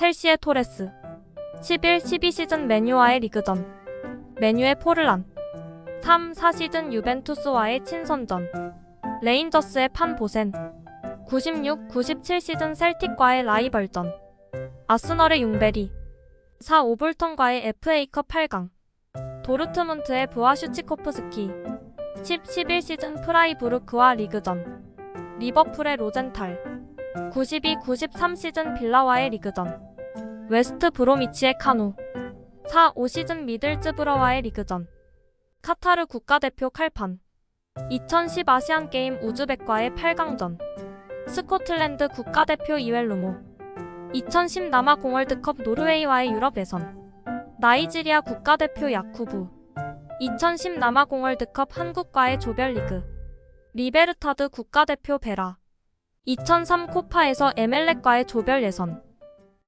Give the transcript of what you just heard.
첼시의 토레스. 11-12 시즌 메뉴와의 리그전. 메뉴의 포르란 3-4 시즌 유벤투스와의 친선전. 레인저스의 판보센. 96-97 시즌 셀틱과의 라이벌전. 아스널의 융베리. 4-5볼턴과의 FA컵 8강. 도르트문트의 부아슈치코프스키. 10-11 시즌 프라이부르크와 리그전. 리버풀의 로젠탈. 92-93 시즌 빌라와의 리그전 웨스트 브로미치의 카누. 4-5 시즌 미들즈브러와의 리그전. 카타르 국가대표 칼판. 2010 아시안게임 우즈벡과의 8강전. 스코틀랜드 국가대표 이웰루모. 2010 남아공 월드컵 노르웨이와의 유럽 예선. 나이지리아 국가대표 야쿠부. 2010 남아공 월드컵 한국과의 조별리그. 리베르타드 국가대표 베라. 2003 코파에서 에멜렉과의 조별 예선